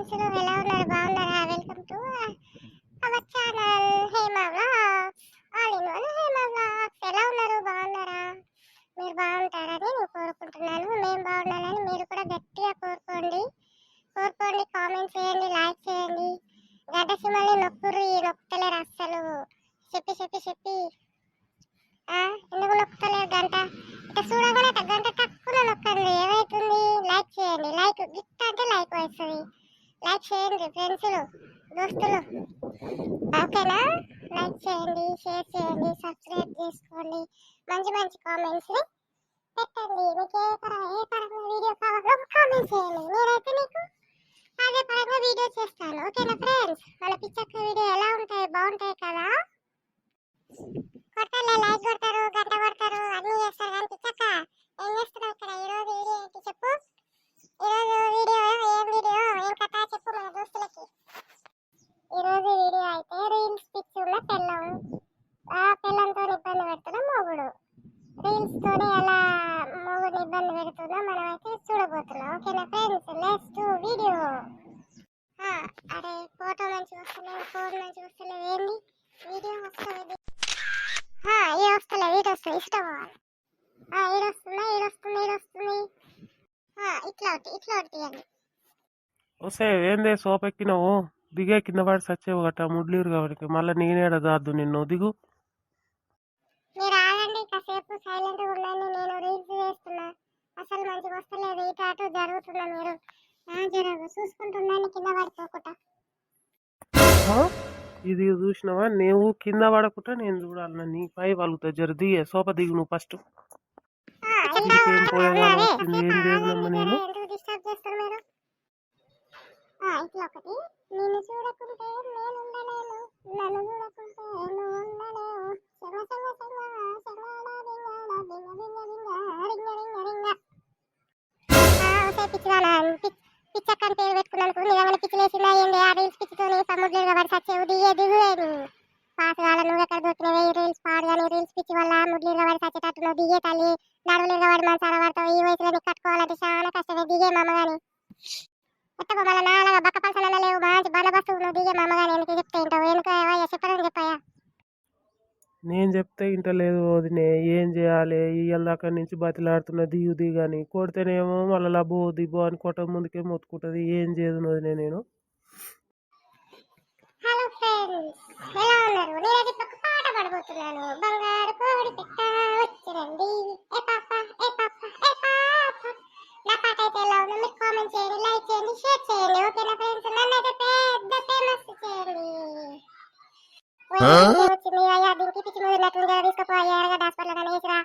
Friends ఎలా ఉన్నారు? బాగున్నారా? Welcome to our channel Hema vlogs. All in one Hema vlogs. ఎలా ఉన్నారు? బాగున్నారా? మీరు బాగుంటారని నేను కోరుకుంటున్నాను. మేము బాగున్నానని మీరు కూడా గట్టిగా కోరుకోండి. కోరుకోండి. కామెంట్ చేయండి. లైక్ చేయండి. గంట సిమ్మల్ని నొక్కుర్రి. నొక్కుతలేరు అస్సలు. చెప్పి చెప్పి చెప్పి. ఎందుకు నొక్కుతలేరు గంట? ఇట్లా చూడగానే గంట తక్కువ నొక్కండి. ఏమైతుంది? లైక్ చేయండి. లైక్ గిట్ అంటే లైక్ వస్తుంది. లైక్ చేయండి ఫ్రెండ్స్లు దోస్తులు. ఓకేనా? లైక్ చేయండి షేర్ చేయండి సబ్స్క్రైబ్ చేసుకోండి. మంచి మంచి కామెంట్స్ని పెట్టండి. మీకు ఏ తర ఏ పరంగా వీడియో కావాలో కామెంట్ చేయండి నేనైతే మీకు అదే పరంగా వీడియో చేస్తాను ఓకేనా ఫ్రెండ్స్ మన పిచ్చక్క వీడియో ఎలా ఉంటాయి బాగుంటాయి కదా కొట్టాలి లైక్ కొడతారు గంట కొడతారు అన్ని చేస్తారు కానీ పిచ్చక్క ఏం చేస్తున్నావు ఇక్కడ ఈరోజు వీడియో ఏంటి చెప్పు ఈరోజు వీడియో ఏం వీడియో ఏం కథ చెప్పు మన దోస్తులకి ఈరోజు వీడియో అయితే రీల్స్ పిక్చర్ల ఉన్న పిల్లం ఆ పిల్లంతో ఇబ్బంది పెడుతున్న మొగుడు. రీల్స్తో ఎలా మొగుడు ఇబ్బంది పెడుతుందో మనం అయితే చూడబోతున్నాం. ఓకేనా ఫ్రెండ్స్? నెక్స్ట్ వీడియో అరే ఫోటో మంచిగా వస్తలేదు ఫోన్ మంచిగా వస్తలేదు. ఏంది? వీడియో వస్తలేదు. ఆ, ఈ వస్తలేదు ఇటు వస్తుంది ఇష్టం ఈడు వస్తుందా? ఈడు వస్తుంది? ఈడు వస్తుంది. ఇట్లా ఒకటి ఇట్లా ఒకటి తీయండి. వస్తే ఏందే? సోపెక్కినావు దిగే కింద పడి సచ్చేవు గట్ట ముడ్లీరు కాబట్టి మళ్ళీ నేనేడ దాద్దు నిన్ను. దిగు. మీరు ఆగండి కాసేపు సైలెంట్ ఉండండి. నేను రీల్స్ చేస్తున్నా. అసలు మంచిగా వస్తలేదు. ఇటు అటు జరుగుతున్నా మీరు. ఆ, జరగదు చూసుకుంటున్నాను కింద పడిపోకుండా ఆ? ఇది చూసినావా? నువ్వు కింద పడకుండా నేను చూడాలి. నీ పై వాలుగుతా జర దిగే సోప దిగు నువ్వు ఫస్ట్. ఏం చేయగలమ్మా ఆగండి నేను జర, ఎందుకు డిస్టర్బ్ చేస్తారు మీరు ఆ, ఇట్లా ఒకటి నిన్ను చూడకుంటే నేను ఉండలేను నన్ను చూడకుంటే నువ్వు ఉండలేవు చెమ చెమ చెమ చెమడా రింగాడా రింగ రింగ రింగ రింగ రింగ రింగ ఆ, ఒసే పిచ్చిదానా పిచ్- పిచ్చక్కని పేరు పెట్టుకున్నందుకు నిజంగానే పిచ్చిలేసిందా ఏంది? ఆ రీల్స్ పిచ్చితోని సముద్రం కాబట్టి సచ్చేవు. దిగే దిగువేది పాస్ కాల నువ్వు ఎక్కడ దొరికినవే? ఈ రీల్స్ పాడు కానీ రీల్స్ పిచ్చి వల్ల ముడ్లు పడి సచ్చేటట్టు నువ్వు దిగే తల్లి. నడువులీలో పడి మంచాల పడతావు. ఈ వయసులో నీకు కట్టుకోవాలంటే చాలా కష్టమే. దిగే మమ్మగాని ఎట్టకో మళ్ళీ నాలుగు బక్క పలసన లేవు. మంచి బందోబస్తు నువ్వు దిగే మమ్మగాని ఎందుకు చెప్తే ఏంటో? ఎందుకు? చెప్పడం చెప్పాయా నేను చెప్తే ఇంటలేదు వదినే ఏం చేయాలి? ఇయ్యాల దాకా నుంచి బతిలాడుతున్న దిగు దిగని కొడితేనేమో మళ్ళీ లబ్బు దిబ్బు అని కొట్ట ముందుకే మొత్తుకుంటుంది. ఏం చేయదు వదినే నేను. హలో ఫ్రెండ్స్ ఎలా ఉన్నారు? నేనైతే ఇప్పుడు ఒక పాట పాడబోతున్నాను. బంగారు కోడి పెట్ట వచ్చిరండి ఏ పాప ఏ పాప ఏ పాప? నా పాట అయితే ఎలా ఉందో మీరు కామెంట్ చేయండి లైక్ చేయండి షేర్ చేయండి. ఓకేనా ఫ్రెండ్స్? నన్ను అయితే పెద్ద ఫేమస్ చేయండి ఓయ్, వచ్చింది అయ్యా దీనికి పిచ్చి ముదిరినట్టుంది కదా తీసుకుపోయా ఎరగడ్డ హాస్పిటల్ కానీ వేసిరా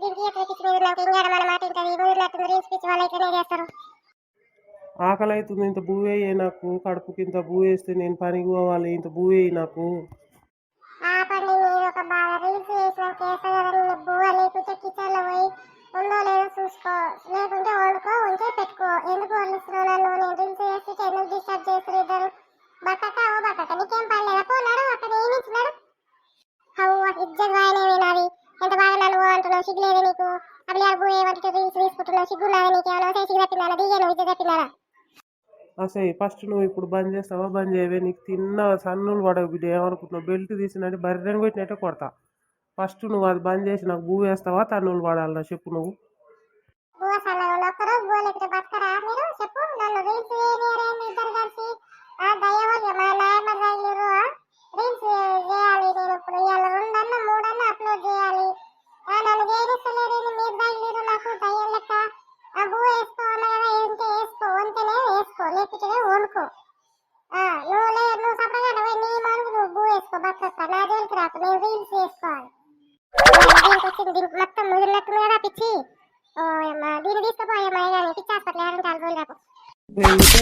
దీనికి ఎట్లా పిచ్చి ముదిరినాక ఇంకా మన మాట ఉంటుంది ముదిరినట్టుంది రీల్స్ పిచ్చి వాళ్ళు ఇట్లనే చేస్తారు ఆకలి అవుతుంది ఇంత భూ నాకు. కడుపుకి ఇంత భూ వేస్తే నేను పనికి పోవాలి ఇంత బూవేయి నాకు. ఆపండి. మీరు ఒక బాగా రీల్స్ చేసిన బువ్వ లేకుంటే పోయి ఉందో లేదో చూసుకో. లేకుంటే వండుకో ఉంటే పెట్టుకో. ఎందుకు వండిస్తున్నావు నన్ను? నేను రీల్స్ చేసి ఎందుకు డిస్టర్బ్ చేస్తారు ఇద్దరు. ఓ నీకేం పర్లేదా అక్కడ ఏమి ఇచ్చినాడు ఇజ్జత్ నాది. ఎంత బాగా నన్ను ఓ అంటున్నావు? సిగ్గులేదు నీకు? అప్పుడు అబ్బు ఏమంటే రీల్స్ తీసుకుంటున్నావు? సిగ్గు నాది నీకేమైనా సిగ్గు తప్పిందా? ఇజ్జత్ అసలు ఫస్ట్ నువ్వు ఇప్పుడు బంద్ చేస్తావా బంద్ చేయవే నీకు తిన్న సన్నులు పడవు బిడ్డ ఏమనుకుంటున్నావు? బెల్ట్ తీసినట్టు బర్రెని కొట్టినట్టే కొడతా. ఫస్ట్ నువ్వు అది బంద్ చేసి నాకు భూ వేస్తావా తన్నులు పడాలన్నా చెప్పు నువ్వు బువ్వ సన్నగా ఒక్కరు బువ్వ లేకపోతే బతకరా మీరు చెప్పు నన్ను రీల్స్ చేయలేరు ఇద్దరు కలిసి ఆ దయ్యవాళ్ళు మా నాయమ్మ దయ్యలు రీల్స్ చేయాలి నేను ఇప్పుడు ఇవాళ రెండన్న మూడన్న అప్లోడ్ చేయాలి ఆ నన్ను చేయనిస్తలేరు మీరు దయ్యలేరు నాకు దయ్యం లెక్క ఆ బువ్వ వేసుకో అన్న కదా ఏంటి వేసుకో వంతేనే వేసుకో లేకపోతే వండుకో ఆ నువ్వు లే నువ్వు సపరేట్గా పోయి నీ మనకు నువ్వు బువ్వ వేసుకో నా జోలికి రాకు నేను రీల్స్ చేసుకోవాలి. దీనికి వచ్చింది దీనికి మొత్తం ముదిరినట్టుంది కదా పిచ్చి. ఓయమ్మా దీన్ని తీసుకుపోయమ్మా కానీ పిచ్చి హాస్పిటల్ ఏడంటే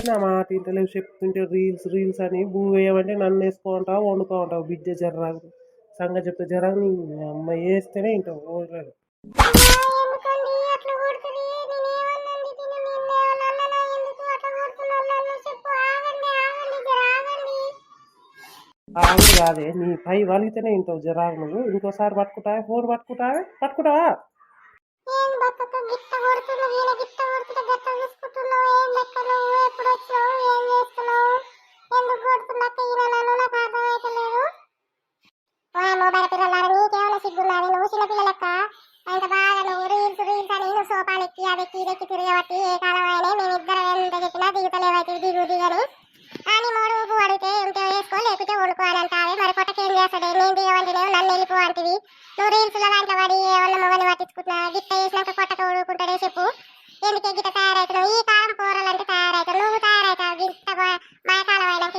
నా మాట ఇంటలేవు చెప్తుంటే రీల్స్ రీల్స్ అని భూ వేయమంటే నన్ను వేసుకోమంటావు వండుకో ఉంటావు బిడ్డ జర్రాకు సంగతి చెప్తే జరా నీ అమ్మ వేస్తేనే ఇంటావు అవును కాదే నీ పై వలితేనే ఇంటావు జరాలు నువ్వు. ఇంకోసారి పట్టుకుంటావా? ఫోన్ పట్టుకుంటావా? పట్టుకుంటావా? సోపాలెక్కి అదెక్కి ఇదెక్కి తిరగబట్టి ఏ కాలం అయినా మేమిద్దరం ఎంత చెప్పినా దిగుతలేవైతే దిగు దిగని. వండుకో అని అంటావే మరి పొట్టకేం చేస్తాడే? నేను దిగవంటేనే నన్ను వెళ్ళిపోవంటివి. నువ్వు రీల్స్లో దాంట్లో పడి ఎవరిన మొగని పట్టించుకుంటున్నా గిట్ట వేసినాక పొట్టక ఊడుకుంటాడే చెప్పు. ఎందుకే గిట్ట తయారవుతున్నావు ఈ కాలం కూరలంటే తయారవుతావు నువ్వు తయారవుతావు గిట్ట మా కాలం అయినాక